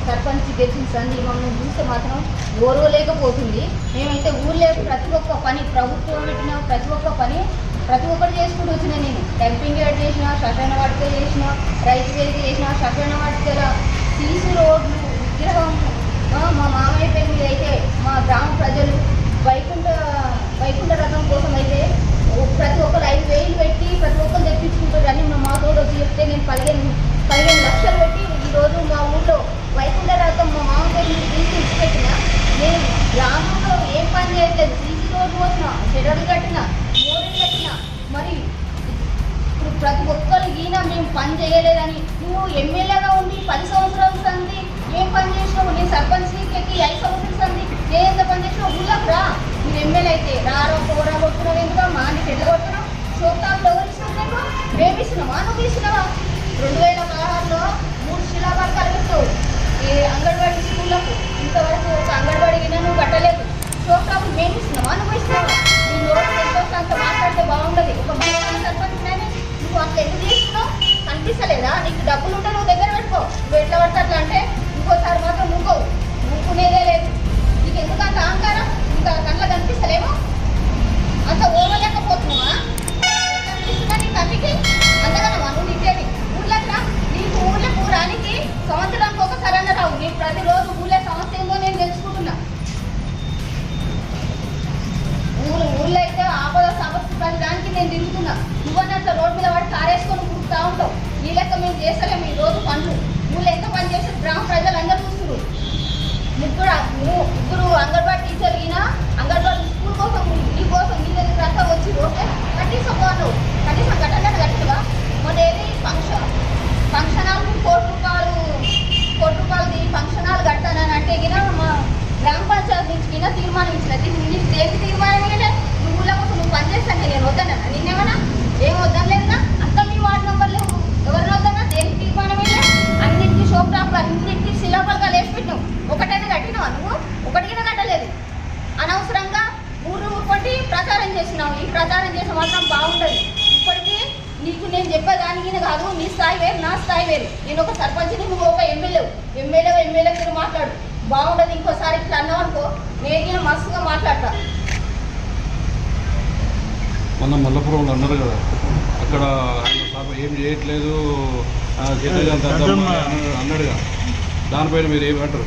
తెచ్చిన సంది మమ్మల్ని చూస్తే మాత్రం ఓర్వలేకపోతుంది మేమైతే ఊళ్ళో ప్రతి ఒక్క పని ప్రభుత్వం పెట్టిన ప్రతి ఒక్క పని ప్రతి ఒక్కటి చేసుకుంటూ వచ్చిన నేను. డంపింగ్ యార్డ్ చేసిన శ్మశాన వాటిక చేసిన రైతు వేదిక చేసిన శ్మశాన వాటికల సీసీ రోడ్లు విగ్రహం మా మామయ్య పేరు మీద అయితే మా గ్రామ ప్రజలు వైకుంఠ వైకుంఠ రథం కోసం అయితే ఓ- ప్రతి ఒక్కరు ఐదు వేలు పెట్టి ప్రతి ఒక్కరు తెప్పించుకుంటారు అని మా తోడు వచ్చి చెప్తే నేను పదిహేను పదిహేను లక్షలు పెట్టి ఈరోజు మా ఊళ్ళో వైకుంఠ రథం మా మామ పేరు మీద తీసి ఇచ్చిపెట్టిన నేను గ్రామంలో ఏం పని చేయట్లేదు పోసిన చెడలు కట్టిన మోరలు కట్టిన మరి ఇప్పుడు ప్రతి ఒక్కరు ఈయన మేము పని చేయలేదని నువ్వు ఎమ్మెల్యేగా ఉండి పది సంవత్సరాలు సంది ఏం పని చేసినావు? నేను సర్పంచ్ ఎక్కి ఐదు సంవత్సరాలు సంది నేను ఎంత పని చేసినావు? ఊళ్ళకు రా. మీరు ఎమ్మెల్యే అయితే రారో పోరా కొట్టున్నావు ఎందుకు మా నీకు చెడ్డ కొట్టున్నావు చూద్దాం ఎవరు ఇస్తున్నావు మేము ఇస్తున్నావా నువ్వు ఇస్తున్నావా? రెండు వేల పదహారులో కనిపిస్తలేదా? నీకు డబ్బులు ఉంటే నువ్వు దగ్గర పెట్టుకో. నువ్వు ఎట్లా పడితే అట్లా అంటే ఇంకోసారి మాత్రం నువ్వు నువ్వుకునేదే లేదు. నీకు ఎందుకు అంత అహంకారం? ఇంకా కళ్ళ కనిపిస్తలేమో అంత ఓవలేకపోతున్నావా కనిపిస్తుందా నీ తల్లికి అందగలవా నువ్వు నిజేది ఊళ్ళకి రా నీకు ఊళ్ళో పూరానికి సంవత్సరానికి ఒకసారి అన్న రావు నీకు ప్రతిరోజు ఊళ్ళో సమస్య ఏందో నేను తెలుసుకుంటున్నా. ఊరు ఊళ్ళో అయితే ఆపద సమస్య ప్రతి దానికి నేను తిరుగుతున్నా. నువ్వన్న అట్లా రోడ్డు మీద పడి కారేసుకొని కూర్చుతా ఉంటావు. నీ లెక్క మేము చేస్తలేము ఈ రోజు పనులు నువ్వు ఎంత పని చేసి గ్రామ ప్రజలు అందరు చూస్తున్నారు ముగ్గురు నువ్వు ముగ్గురు అంగన్వాడీ టీచర్ అయినా అంగన్వాడీ స్కూల్ కోసం నీ కోసం నీ దగ్గర అంతా వచ్చి ఓకే కనీసం వాళ్ళు కనీసం కట్టలేదు కట్టదుగా మొన్న ఏది? ఫంక్షన్. ఫంక్షన్ హాల్ కోటి రూపాయలు కోటి రూపాయలది ఫంక్షన్ హాల్ కట్టానని అంటే గిన మా గ్రామ పంచాయతీ నుంచి గిన తీర్మానం ఇచ్చిన. దేనికి తీర్మానం చేసినావు. ఈ ప్రచారం చేసిన మాత్రం బాగుండదు ఇప్పటికీ నీకు నేను చెప్పేదానికి కాదు నీ స్థాయి వేరు నా స్థాయి వేరు. నేను ఒక సర్పంచ్ని నువ్వు ఒక ఎమ్మెల్యే. ఎమ్మెల్యే ఎమ్మెల్యే మీరు మాట్లాడు. బాగుండదు ఇంకోసారి ఇట్లా అన్నావు అనుకో నేను మస్తుగా మాట్లాడతా. మొన్న మల్లపురంలో అన్నారు కదా అక్కడ ఆయన ఏం చేయట్లేదు అన్నాడుగా దానిపైన మీరు ఏమంటారు?